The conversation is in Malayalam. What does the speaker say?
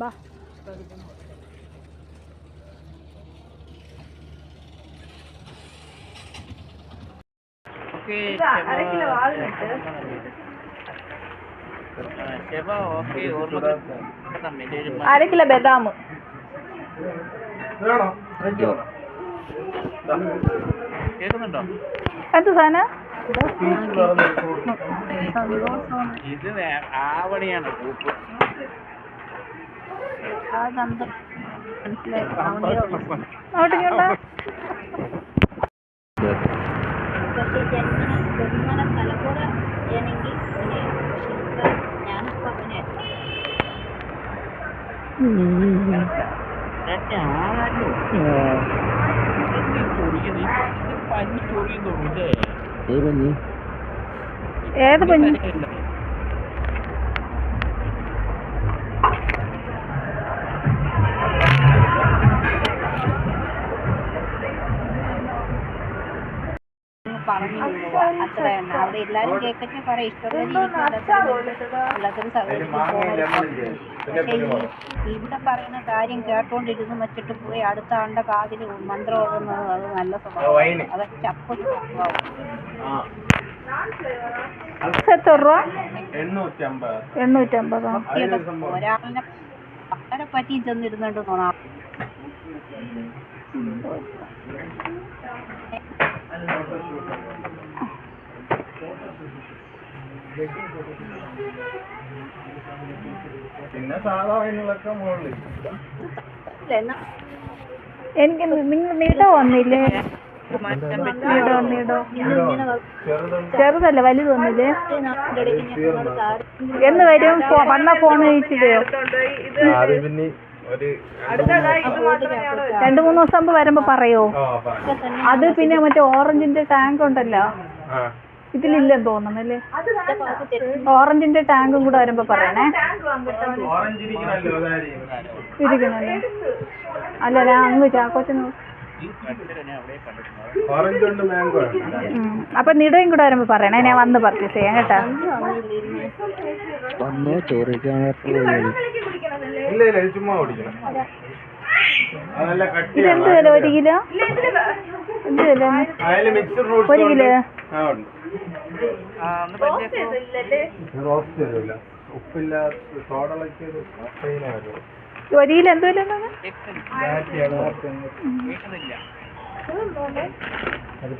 ബാ അര കിലോ ബദാം കേൾക്കുന്നുണ്ടോ എന്ത് സാധനം ഇത് പക്ഷേ ജന്മന ജന്മന തലമുറ പക്ഷെ അങ്ങനെയല്ല ഇത് പഞ്ഞി പറഞ്ഞു അത്ര. തന്നെ അവിടെ എല്ലാരും കേൾക്കട്ടെ പറയാം. ഇഷ്ടമുള്ള എല്ലാത്തിനും സഹകരിച്ച് പോകണം പക്ഷേ ഈ ഇവിടെ പറയുന്ന കാര്യം കേട്ടോണ്ടിരുന്ന് വെച്ചിട്ട് പോയി അടുത്ത ആളുടെ കാതിൽ മന്ത്രം ഓടുന്നത് അത് നല്ല സ്വഭാവം. അതൊക്കെ ചപ്പ് എത്ര രൂപ? എണ്ണൂറ്റമ്പതോ. ഒരാളിനെ വളരെ പറ്റി ചെന്നിരുന്നുണ്ട് തോന്നാം പിന്നെ സാധാ വൈനുകളൊക്കെ മുകളിൽ. എനിക്ക് നിങ്ങൾ നീടോ വന്നില്ലേ? നീടോ നീടോ. ചെറുതുണ്ട്. ചെറുതല്ല വലുത് വന്നില്ലേ? എന്ന് വരും? വന്ന ഫോൺ ഒരു രണ്ടു മൂന്ന് ദിവസം. മുമ്പ് വരുമ്പോ പറയോ. അത് പിന്നെ മറ്റേ ഓറഞ്ചിന്റെ ടാങ്ക് ഉണ്ടല്ലോ. ആ. ഇതിലില്ലെന്ന് തോന്നുന്നല്ലേ? ഓറഞ്ചിന്റെ ടാങ്കും കൂടെ വരുമ്പോ പറയണേ. ഇരിക്കണല്ലോ? അല്ല ഞാൻ അങ്ങ് ചാക്കോച്ചൻ. അപ്പൊ നിടയും കൂടെ വരുമ്പോ പറയണേ. ഞാൻ വന്ന് പർച്ചേസ് ചെയ്യാം കേട്ടാ. ഇല്ല ഇല്ല ഇത് ചുമ്മാ കുടിക്കണം. അതല്ല ഇതെന്ത് വില ഒരു കിലോ? അതിൽ ഒരു കിലോ. കിലോ എന്ത്? അത്